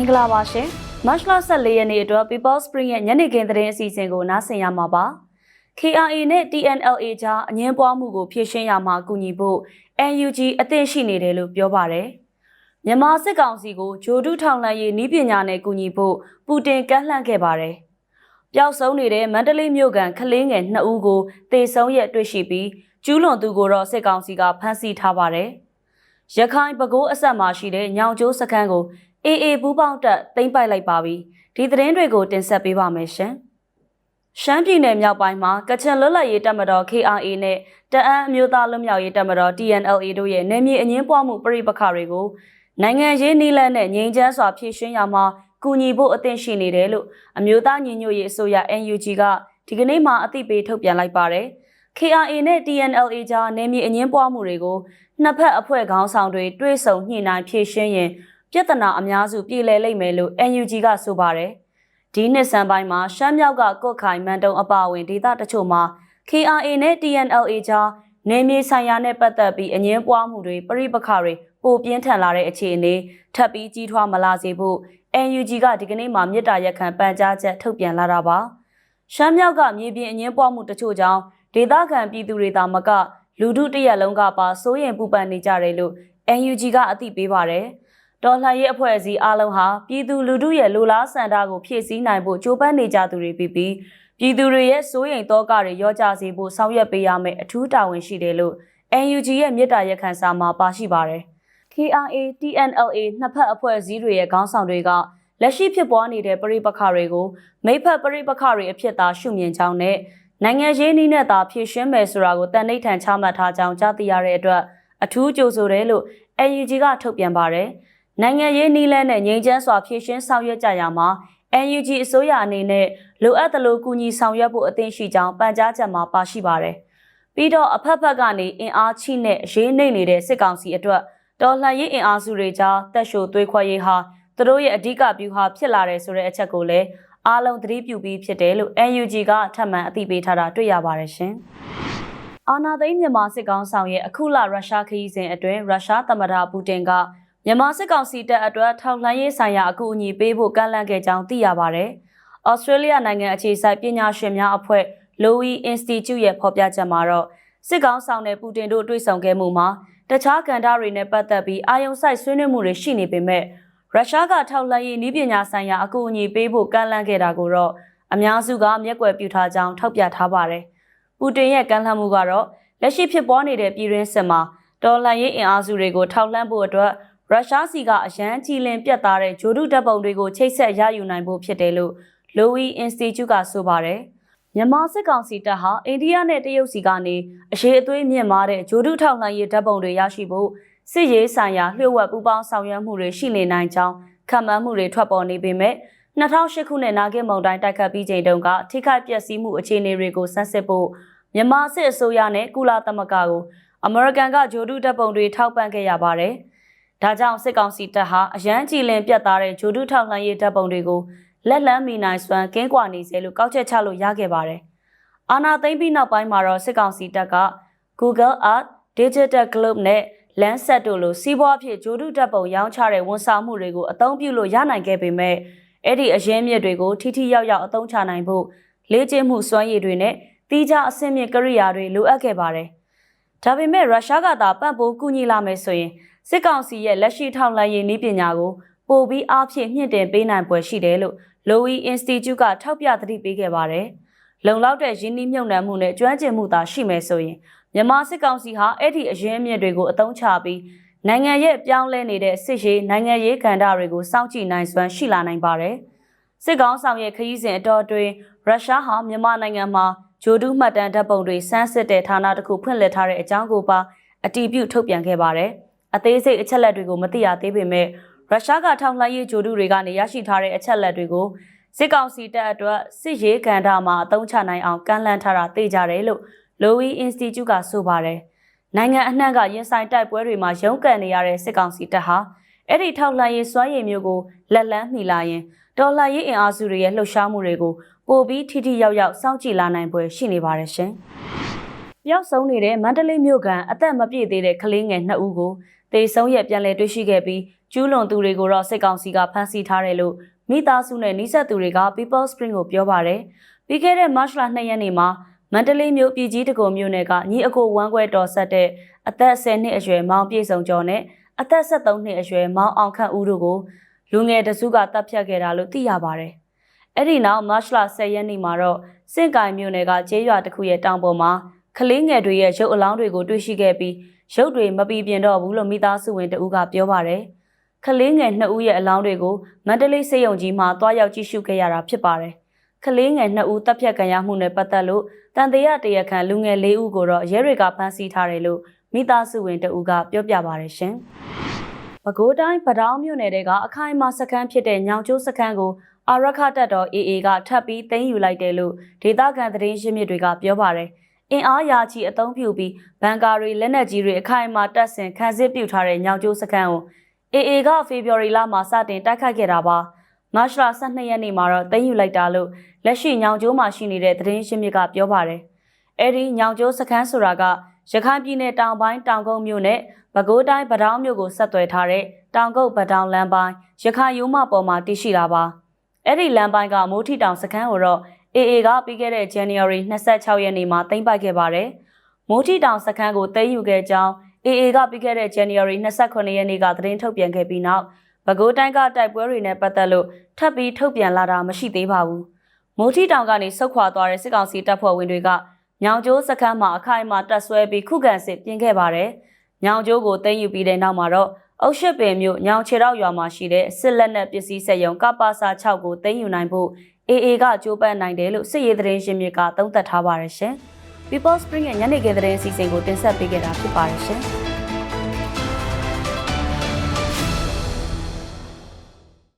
င်္ဂလာပါရှင်မတ်လ14ရက်နေ့အတွက် People Spring ရဲ့ညနေခင်းသတင်းအစီအစဉ်ကိုနားဆင်ရမှာပါ KRA နဲ့ TNLA ကြားအငင်းပွားမှုကိုဖြေရှင်းရမှာကူညီဖို့ NUG အသင့်ရှိနေတယ်လို့ပြောပါတယ်မြန်မာစစ်ကောင်စီကိုဂျိုဒုထောင်လှမ်းရေးနည်းပညာနဲ့ကူညီဖို့ပူတင်ကန့်လှန့်ခဲ့ပါတယ်ပျောက်ဆုံးနေတဲ့မန္တလေးမြို့ကန်ခလင်းငယ်2ဦးကိုတေဆုံးရက်တွေ့ရှိပြီးကျူးလွန်သူကိုတော့စစ်ကောင်စီကဖမ်းဆီးထားပါတယ်ရခိုင်ပဲခူးအဆက်မှာရှိတဲ့ညောင်ကျိုးစခန်းကို AA ပူးပေါင်းတပ်သိမ်းပိုက်လိုက်ပါပြီဒီသတင်းတွေကိုတင်ဆက်ပေးပါမယ်ရှင်ရှမ်းပြည်နယ်မြောက်ပိုင်းမှာကချင်လွတ်လပ်ရေးတပ်မတော် KRA နဲ့တအန်းအမျိုးသားလွတ်မြောက်ရေးတပ်မတော် TNLA တို့ရဲ့နယ်မြေအငင်းပွားမှုပြိပခါတွေကိုနိုင်ငံရေးနည်းလမ်းနဲ့ငြိမ်းချမ်းစွာဖြေရှင်းရမှာကူညီဖို့အသင့်ရှိနေတယ်လို့အမျိုးသားညီညွတ်ရေးအစိုးရ NUG ကဒီကနေ့မှအသိပေးထုတ်ပြန်လိုက်ပါတယ် KRA နဲ့ TNLA ကြားနယ်မြေအငင်းပွားမှုတွေကိုနှစ်ဖက်အဖွဲ့ခေါင်းဆောင်တွေတွဲဆုံညှိနှိုင်းဖြေရှင်းရင် ပြဿနာအများစုပြည်လည်လိမ့်မယ်လို့ NUG ကဆိုပါတယ်။ဒီနှစ်ဆန်ပိုင်းမှာရှမ်းမြောက်ကကော့ခိုင်မန်တုံအပါအဝင်ဒေသတချို့မှာ KRA နဲ့ TNLA ကြားနယ်မြေဆိုင်ရာနဲ့ပတ်သက်ပြီးအငင်းပွားမှုတွေပြိပခါတွေပိုပြင်းထန်လာတဲ့အခြေအနေထပ်ပြီးကြီးထွားမလာစေဖို့ NUG ကဒီကနေ့မှမြေတားရက်ခံပန်ကြားချက်ထုတ်ပြန်လာတာပါ။ရှမ်းမြောက်ကမြေပြင်အငင်းပွားမှုတချို့ကြောင့်ဒေသခံပြည်သူတွေသာမကလူထုတရက်လုံးကပါစိုးရင်ပူပန်နေကြတယ်လို့ NUG ကအသိပေးပါတယ်။ တော်လှန်ရေးအဖွဲ့အစည်းအလုံးဟာပြည်သူလူထုရဲ့လူလားဆန္ဒကိုဖြည့်ဆည်းနိုင်ဖို့ကြိုးပမ်းနေကြသူတွေဖြစ်ပြီးပြည်သူတွေရဲ့စိုးရိမ်တောကတွေရောကြစေဖို့ဆောင်ရွက်ပေးရမယ်အထူးတာဝန်ရှိတယ်လို့ NUG ရဲ့မြစ်တာရက်ခံစာမှာပါရှိပါတယ်။ KRA, TNLA နှစ်ဖက်အဖွဲ့အစည်းတွေရဲ့ခေါင်းဆောင်တွေကလက်ရှိဖြစ်ပွားနေတဲ့ပရိပခတွေကိုမိဖက်ပရိပခတွေအဖြစ်သာရှုမြင်ကြောင်းနဲ့နိုင်ငံရေးနည်းနဲ့သာဖြည့်ရှင်းမယ်ဆိုတာကိုတန်ဋိဌာန်ချမှတ်ထားကြောင်းကြားသိရတဲ့အတွက်အထူးကြိုဆိုတယ်လို့ NUG ကထုတ်ပြန်ပါတယ်။ နိုင်ငံရေးနည်းလမ်းနဲ့ငြိမ်းချမ်းစွာဖြည့်ရှင်းဆောင်ရွက်ကြရမှာ NUG အစိုးရအနေနဲ့လိုအပ်သလိုကူညီဆောင်ရွက်ဖို့အသင့်ရှိကြောင်းပန်ကြားချက်မှာပါရှိပါတယ်။ပြီးတော့အဖက်ဖက်ကနေအင်အားချိနဲ့ရေးနှိမ့်နေတဲ့စစ်ကောင်စီအတွက်တော်လှန်ရေးအင်အားစုတွေကြားတက်ရှိုသွေးခွဲရေးဟာသူတို့ရဲ့အဓိကဗျူဟာဖြစ်လာတယ်ဆိုတဲ့အချက်ကိုလည်းအားလုံးသတိပြုပြီးဖြစ်တယ်လို့ NUG ကထပ်မံအသိပေးထားတာတွေ့ရပါတယ်ရှင်။အာနာသိန်းမြန်မာစစ်ကောင်ဆောင်ရဲ့အခုလရုရှားခရီးစဉ်အတွင်းရုရှားသမ္မတပူတင်က မြန်မာစစ်ကောင်စီတပ်အတွက်ထောက်လှမ်းရေးဆိုင်ရာအကူအညီပေးဖို့ကန့်လန့်ခဲ့ကြောင်းသိရပါတယ်။ဩစတြေးလျနိုင်ငံအခြေစိုက်ပညာရှင်များအဖွဲ့ Lowy Institute ရဲ့ဖော်ပြချက်မှာတော့စစ်ကောင်ဆောင်တဲ့ပူတင်တို့တွေ့ဆုံခဲ့မှုမှာတခြားကဏ္ဍတွေနဲ့ပတ်သက်ပြီးအာယုံဆိုင်ဆွေးနွေးမှုတွေရှိနေပေမဲ့ရုရှားကထောက်လှမ်းရေးနည်းပညာဆိုင်ရာအကူအညီပေးဖို့ကန့်လန့်ခဲ့တာကိုတော့အများစုကမျက်ကွယ်ပြုထားကြောင်းထောက်ပြထားပါတယ်။ပူတင်ရဲ့ကန့်လန့်မှုကတော့လက်ရှိဖြစ်ပေါ်နေတဲ့ပြည်တွင်းစစ်မှာတော်လှန်ရေးအင်အားစုတွေကိုထောက်လှမ်းဖို့အတွက် ရုရှားစီကအရန်ကြီးလင်ပြတ်သားတဲ့ဂျိုဒုတပ်ပုံတွေကိုချိတ်ဆက်ရယူနိုင်ဖို့ဖြစ်တယ်လို့ Lowy Institute ကဆိုပါတယ်။မြန်မာစစ်ကောင်စီတပ်ဟာအိန္ဒိယနဲ့တရုတ်စီကနေအရေးအသွေးမြင့်မားတဲ့ဂျိုဒုထောက်လှမ်းရေးတပ်ပုံတွေရရှိဖို့စစ်ရေးဆိုင်ရာလျှို့ဝှက်ပူးပေါင်းဆောင်ရွက်မှုတွေရှိနေနိုင်ကြောင်းခံမှန်းမှုတွေထွက်ပေါ်နေပေမဲ့2008ခုနှစ်နာဂစ်မုံတိုင်းတိုက်ခတ်ပြီးချိန်တုန်းကထိခိုက်ပျက်စီးမှုအခြေအနေတွေကိုဆန်းစစ်ဖို့မြန်မာစစ်အစိုးရနဲ့ကုလသမဂ္ဂကိုအမေရိကန်ကဂျိုဒုတပ်ပုံတွေထောက်ပံ့ခဲ့ရပါတယ်။ ဒါကြောင့်စစ်ကောင်စီတပ်ဟာအရန်ကြည်လင်ပြတ်သားတဲ့ဂျိုဒုထောက်လှမ်းရေးတပ်ပုံတွေကိုလက်လန်းမီနိုင်စွမ်းကင်းကွာနေစေလို့ကောက်ချက်ချလို့ရခဲ့ပါတယ်။အာနာသိမ့်ပြီးနောက်ပိုင်းမှာတော့စစ်ကောင်စီတပ်က Google Earth, Digital Globe နဲ့လမ်းဆက်တို့လိုစီးပွားဖြစ်ဂျိုဒုတပ်ပုံရောင်းချတဲ့ဝန်ဆောင်မှုတွေကိုအသုံးပြုလို့ရနိုင်ခဲ့ပေမဲ့အဲ့ဒီအရင်မြစ်တွေကိုထိထိရောက်ရောက်အသုံးချနိုင်ဖို့လေ့ကျင့်မှုစွမ်းရည်တွေနဲ့တီးခြားအဆင့်မြင့်ကိရိယာတွေလိုအပ်ခဲ့ပါတယ်။ဒါပေမဲ့ရုရှားကသာပံ့ပိုးကူညီလာမယ်ဆိုရင် စစ်ကောင်စီရဲ့လက်ရှိထောက်လှမ်းရေးနည်းပညာကိုပိုပြီးအားဖြင့်မြင့်တင်ပေးနိုင်ပွဲရှိတယ်လို့ Lowy Institute ကထောက်ပြသတိပေးခဲ့ပါတယ်။လုံလောက်တဲ့ရင်းနှီးမြှုပ်နှံမှုနဲ့ကျွမ်းကျင်မှုသာရှိမယ်ဆိုရင်မြန်မာစစ်ကောင်စီဟာအဲ့ဒီအရင်းမြစ်တွေကိုအသုံးချပြီးနိုင်ငံရဲ့ပြောင်းလဲနေတဲ့စစ်ရေးနိုင်ငံရေးကဏ္ဍတွေကိုစောင့်ကြည့်နိုင်စွမ်းရှိလာနိုင်ပါတယ်။စစ်ကောင်ဆောင်ရဲ့ခရီးစဉ်အတော်အတွင်းရုရှားဟာမြန်မာနိုင်ငံမှာဂျိုဒူးမှတ်တမ်းဓာတ်ပုံတွေစမ်းစစ်တဲ့ဌာနတစ်ခုဖွင့်လှစ်ထားတဲ့အကြောင်းကိုပါအတည်ပြုထုတ်ပြန်ခဲ့ပါတယ်။ အသေးစိတ်အချက်လက်တွေကိုမသိရသေးပေမဲ့ရုရှားကထောက်လှမ်းရေးဂျိုဒူးတွေကနေရရှိထားတဲ့အချက်လက်တွေကိုစစ်ကောင်စီတပ်အတွက်စစ်ရေးကဏ္ဍမှာအသုံးချနိုင်အောင်ကန့်လန့်ထားတာသိကြတယ်လို့ Lowy Institute ကဆိုပါတယ်။နိုင်ငံအနှံ့ကရင်ဆိုင်တိုက်ပွဲတွေမှာရုန်းကန်နေရတဲ့စစ်ကောင်စီတပ်ဟာအဲ့ဒီထောက်လှမ်းရေးစွမ်းရည်မျိုးကိုလက်လန်းမိလာရင်တော်လှန်ရေးအင်အားစုတွေရဲ့လှုပ်ရှားမှုတွေကိုပိုပြီးထိထိရောက်ရောက်စောင့်ကြည့်လာနိုင်ပွဲရှိနေပါတယ်ရှင်။ပျောက်ဆုံးနေတဲ့မန္တလေးမြို့ကန်အသက်မပြည့်သေးတဲ့ကလေးငယ်2ဦးကို တေဆုံးရက်ပြန်လည်တွေ့ရှိခဲ့ပြီးကျူးလွန်သူတွေကိုတော့စစ်ကောင်စီကဖမ်းဆီးထားတယ်လို့မိသားစုနဲ့နှိစက်သူတွေက People Spring ကိုပြောပါတယ်။ပြီးခဲ့တဲ့ March လ2ရက်နေ့မှာမန္တလေးမြို့ပြည်ကြီးတကုံမြို့နယ်ကညီအကိုဝမ်းခွဲတော်ဆက်တဲ့အသက်10နှစ်အရွယ်မောင်ပြေဆောင်ကျော်နဲ့အသက်73နှစ်အရွယ်မောင်အောင်ခန့်ဦးတို့ကိုလူငယ်တစုကတပ်ဖြတ်ခဲ့တာလို့သိရပါတယ်။အဲ့ဒီနောက် March လ10ရက်နေ့မှာတော့စင့်ကိုင်မြို့နယ်ကကျေးရွာတစ်ခုရဲ့တောင်ပေါ်မှာကလေးငယ်တွေရဲ့ရုပ်အလောင်းတွေကိုတွေ့ရှိခဲ့ပြီး ရုပ်တွေမပီပြင်တော့ဘူးလို့မိသားစုဝင်တဦးကပြောပါတယ်။ကလေးငယ်နှစ်ဦးရဲ့အလောင်းတွေကိုမန္တလေးစေယုံကြီးမှာတွားရောက်ကြည့်ရှုခဲ့ရတာဖြစ်ပါတယ်။ကလေးငယ်နှစ်ဦးတပ်ဖြတ်ခံရမှုနဲ့ပတ်သက်လို့တန်တရားတရခန့်လူငယ်လေးဦးကိုတော့ရဲတွေကဖမ်းဆီးထားတယ်လို့မိသားစုဝင်တဦးကပြောပြပါတယ်ရှင်။ပဲခူးတိုင်းဗဒောင်းမြို့နယ်ကအခိုင်အမာစခန်းဖြစ်တဲ့ညောင်ကျိုးစခန်းကိုအာရခတက်တော် AA ကထပ်ပြီးသိမ်းယူလိုက်တယ်လို့ဒေသခံသတင်းရင်းမြစ်တွေကပြောပါတယ်။ အင်အားရာချီအသုံးပြုပြီးဘန်ကာတွေလက်နက်ကြီးတွေအခိုင်အမာတပ်ဆင်ခန်းစစ်ပြုထားတဲ့ညောင်ကျိုးစခန်းကို AA ကဖေဖော်ဝါရီလမှာစတင်တိုက်ခတ်ခဲ့တာပါ။မတ်လ12ရက်နေ့မှာတော့သိမ်းယူလိုက်တာလို့လက်ရှိညောင်ကျိုးမှာရှိနေတဲ့သတင်းရှင်းမြစ်ကပြောပါတယ်။အဲဒီညောင်ကျိုးစခန်းဆိုတာကရခိုင်ပြည်နယ်တောင်ပိုင်းတောင်ကုန်းမြို့နဲ့ပဲခူးတိုင်းဗဒောင်းမြို့ကိုဆက်သွယ်ထားတဲ့တောင်ကုတ်ဗဒောင်းလမ်းပိုင်းရခိုင်ရိုးမပေါ်မှာတည်ရှိတာပါ။အဲ့ဒီလမ်းပိုင်းကမိုးထီတောင်စခန်းကိုတော့ AA ကပြီးခဲ့တဲ့ January 26ရက်နေ့မှာသိမ်းပိုက်ခဲ့ပါတယ်။မိုးထီတောင်စခန်းကိုသိမ်းယူခဲ့ကြောင်း AA ကပြီးခဲ့တဲ့ January 29ရက်နေ့ကသတင်းထုတ်ပြန်ခဲ့ပြီးနောက်ပဲခူးတိုင်းကတိုက်ပွဲတွေနဲ့ပတ်သက်လို့ထပ်ပြီးထုတ်ပြန်လာတာမရှိသေးပါဘူး။မိုးထီတောင်ကနေဆုတ်ခွာသွားတဲ့စစ်ကောင်စီတပ်ဖွဲ့ဝင်တွေကညောင်ကျိုးစခန်းမှာအခိုင်အမာတပ်ဆွဲပြီးခုခံစစ်ပြင်ခဲ့ပါတယ်။ညောင်ကျိုးကိုသိမ်းယူပြီးတဲ့နောက်မှာတော့ အုတ်ရှစ်ပင်မြို့ညောင်ခြေတော့ရွာမှာရှိတဲ့စစ်လက်နက်ပစ္စည်းစက်ရုံကပါစာ6ကိုသိမ်းယူနိုင်ဖို့ AA ကကြိုးပမ်းနိုင်တယ်လို့စစ်ရေးသတင်းရှင်မြစ်ကသုံးသပ်ထားပါတယ်ရှင်။ People Spring ရဲ့ညနေခင်းသတင်းအစီအစဉ်ကိုတင်ဆက်ပေးခဲ့တာဖြစ်ပါတယ်ရှင်။